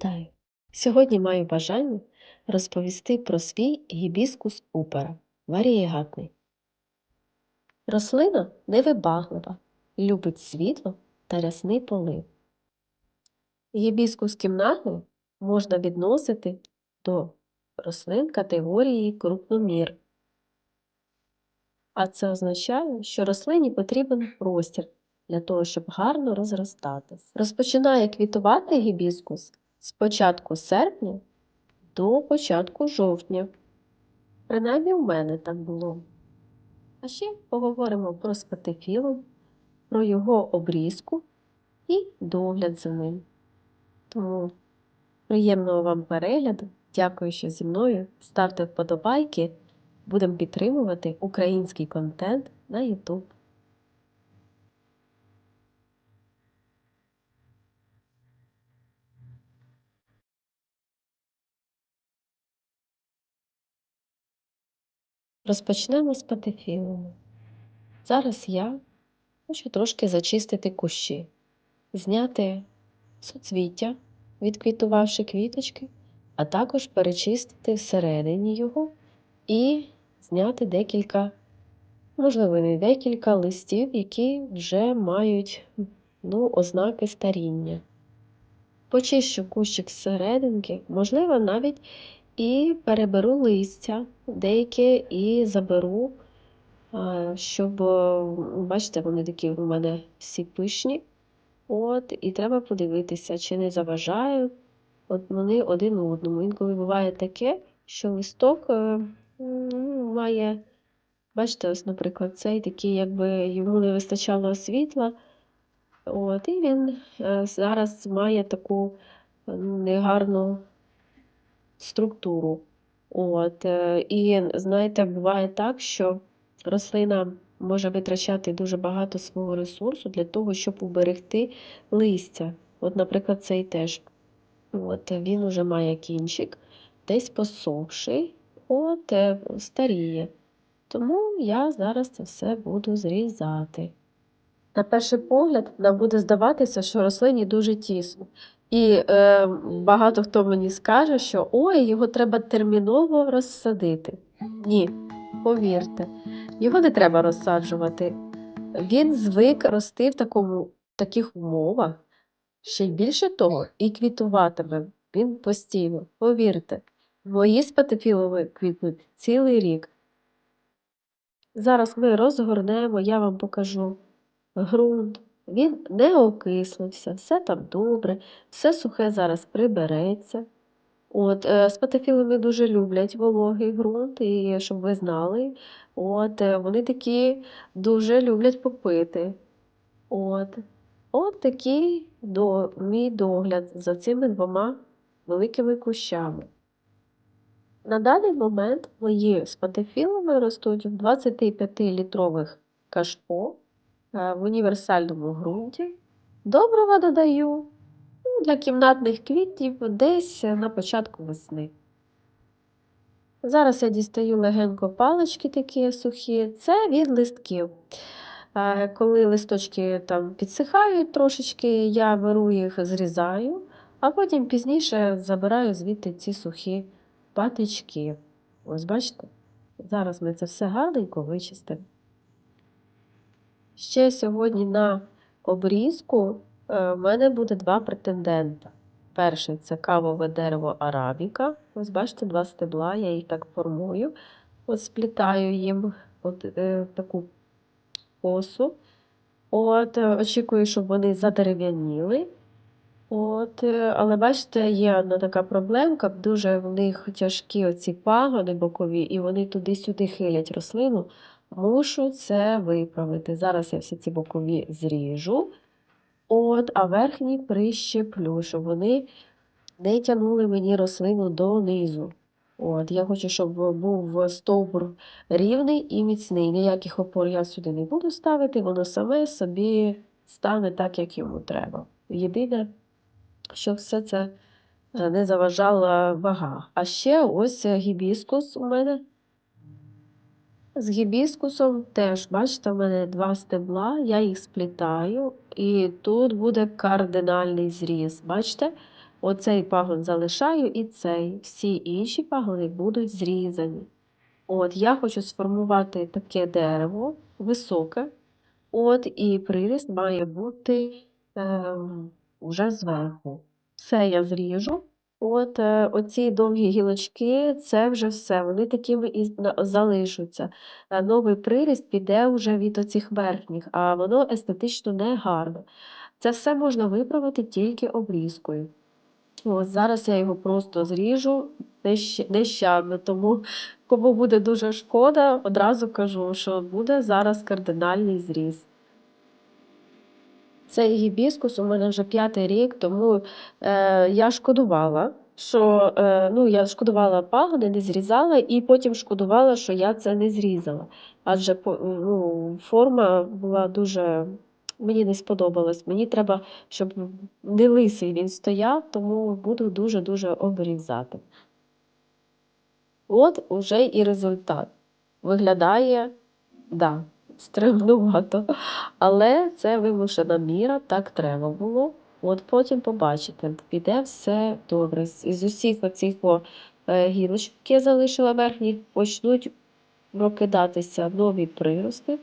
Вітаю! Сьогодні маю бажання розповісти про свій гібіскус упера варієгатний. Рослина невибаглива, любить світло та рясний полив. Гібіскус кімнатний можна відносити до рослин категорії крупномір. А це означає, що рослині потрібен простір для того, щоб гарно розростатись. Розпочинає квітувати гібіскус з початку серпня до початку жовтня. Принаймні в мене так було. А ще поговоримо про спатифілум, про його обрізку і догляд за ним. Тому приємного вам перегляду. Дякую, що зі мною. Ставте вподобайки. Будемо підтримувати український контент на YouTube. Розпочнемо з патефілуму. Зараз я хочу трошки зачистити кущі, зняти суцвіття, відквітувавши квіточки, а також перечистити всередині його і зняти декілька, можливо, не декілька листів, які вже мають ну, ознаки старіння. Почищу кущик зсерединки, можливо, навіть і переберу листя, деяке і заберу, щоб, бачите, вони такі у мене всі пишні. От, І треба подивитися, чи не заважають от вони один одному. Інколи буває таке, що листок е, ну, має, бачите, ось, наприклад, цей такий, якби йому не вистачало світла. От, І він е, зараз має таку негарну структуру. От, е, І знаєте, буває так, що рослина може витрачати дуже багато свого ресурсу для того, щоб уберегти листя. От, Наприклад, цей теж. От, Він вже має кінчик, десь посохший, от, е, старіє. Тому я зараз це все буду зрізати. На перший погляд, нам буде здаватися, що рослині дуже тісно. І е, багато хто мені скаже, що ой, його треба терміново розсадити. Ні, повірте, його не треба розсаджувати. Він звик рости в такому, таких умовах, ще й більше того, і квітуватиме він постійно. Повірте, мої спатифілови квітнуть цілий рік. Зараз ми розгорнемо, я вам покажу ґрунт. Він не окислився, все там добре, все сухе зараз прибереться. От, е, дуже люблять вологий ґрунт, і щоб ви знали, от, е, вони такі дуже люблять попити. От, от такий до, мій догляд за цими двома великими кущами. На даний момент мої спатофілами ростуть в 25-літрових кашпо. Е, в універсальному ґрунті. Добрива додаю ну, для кімнатних квітів десь на початку весни. Зараз я дістаю легенько палички такі сухі, це від листків. Е, коли листочки там підсихають трошечки, я беру їх, зрізаю, а потім пізніше забираю звідти ці сухі патички. Ось бачите? Зараз ми це все гарненько вичистимо. Ще сьогодні на обрізку е, в мене буде два претендента. Перше це кавове дерево арабіка. Ось бачите, два стебла, я їх так формую. От сплітаю їм от, е, таку косу. От, е, Очікую, щоб вони задерев'яніли. От, е, Але бачите, є одна така проблемка, дуже в них тяжкі оці пагони бокові, і вони туди-сюди хилять рослину. Мушу це виправити. Зараз я всі ці бокові зріжу, от, а верхні прищеплю, щоб вони не тягнули мені рослину донизу. От, Я хочу, щоб був стовбур рівний і міцний. Ніяких опор я сюди не буду ставити, воно саме собі стане так, як йому треба. Єдине, щоб все це е, не заважала вага. А ще ось гібіскус у мене з гібіскусом теж, бачите, в мене два стебла, я їх сплітаю, і тут буде кардинальний зріз. Бачите? Оцей пагон залишаю і цей. Всі інші пагони будуть зрізані. От, я хочу сформувати таке дерево високе. От, і приріст має бути ем, уже зверху. Все я зріжу. От е, оці довгі гілочки, це вже все. Вони такими і залишаться. Е, Новий приріст піде вже від оцих верхніх, а воно естетично не гарно. Це все можна виправити тільки обрізкою. Ось зараз я його просто зріжу нещадно, тому кому буде дуже шкода, одразу кажу, що буде зараз кардинальний зріз. Цей гібіскус у мене вже п'ятий рік, тому е, я шкодувала, що е, ну, я шкодувала пагони, не зрізала, і потім шкодувала, що я це не зрізала. Адже ну, форма була дуже. Мені не сподобалось. Мені треба, щоб не лисий він стояв, тому буду дуже-дуже обрізати. От уже і результат. Виглядає, да, стремнувато. Але це вимушена міра, так треба було. От потім побачите, піде все добре. З усіх оцих е, гілочок, які я залишила верхні, почнуть прокидатися нові прирости.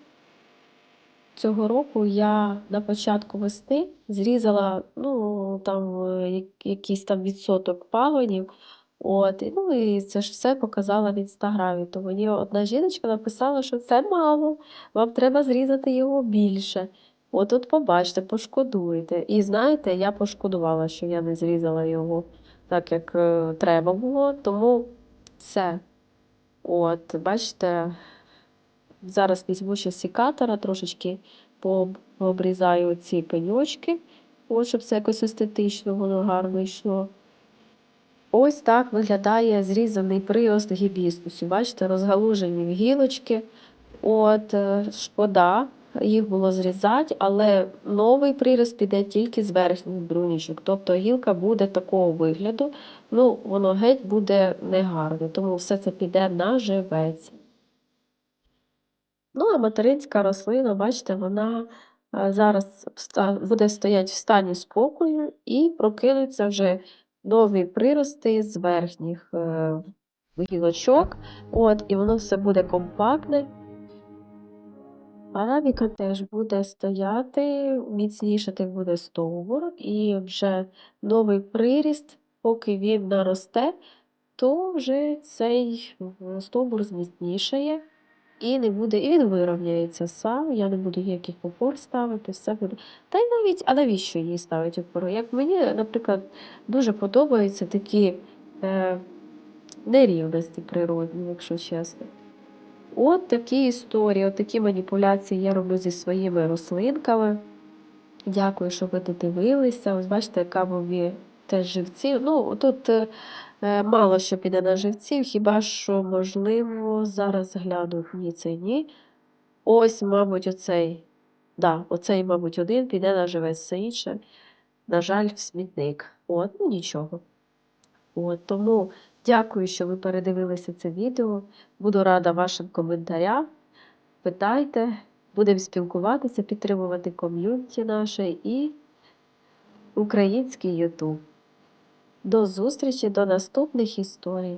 Цього року я на початку весни зрізала ну, там, е, якийсь там відсоток пагонів. От, і, ну і це ж все показала в інстаграмі. То мені одна жіночка написала, що це мало, вам треба зрізати його більше. От тут побачите, пошкодуєте. І знаєте, я пошкодувала, що я не зрізала його так, як е, треба було, тому все. От, бачите, зараз візьму ще секатора, трошечки пообрізаю ці пеньочки, от, щоб це якось естетично воно гарно йшло. Ось так виглядає зрізаний прирост гібіскусу. Бачите, розгалужені гілочки. От, е, шкода, їх було зрізати, але новий прирост піде тільки з верхніх брунічок. Тобто гілка буде такого вигляду, ну, воно геть буде негарне, тому все це піде на живець. Ну, а материнська рослина, бачите, вона е, зараз буде стояти в стані спокою і прокинуться вже нові прирости з верхніх е, гілочок. От, і воно все буде компактне. Арабіка теж буде стояти, міцнішати буде стовбур, і вже новий приріст, поки він наросте, то вже цей стовбур зміцнішає. І не буде, і він вирівняється сам. Я не буду ніяких опор ставити, все буде. Та й навіть, а навіщо її ставити опору? Як мені, наприклад, дуже подобаються такі е, нерівності природні, якщо чесно. От такі історії, от такі маніпуляції я роблю зі своїми рослинками. Дякую, що ви додивилися. Ось бачите, кавові теж живці. Ну, тут е, мало що піде на живців, хіба що, можливо, зараз гляну. Ні, це ні. Ось, мабуть, оцей. Да, оцей, мабуть, один піде на живець, все інше, на жаль, в смітник. От, ну нічого. От, тому дякую, що ви передивилися це відео. Буду рада вашим коментарям. Питайте, будемо спілкуватися, підтримувати ком'юніті наше і український Ютуб. До зустрічі, до наступних історій.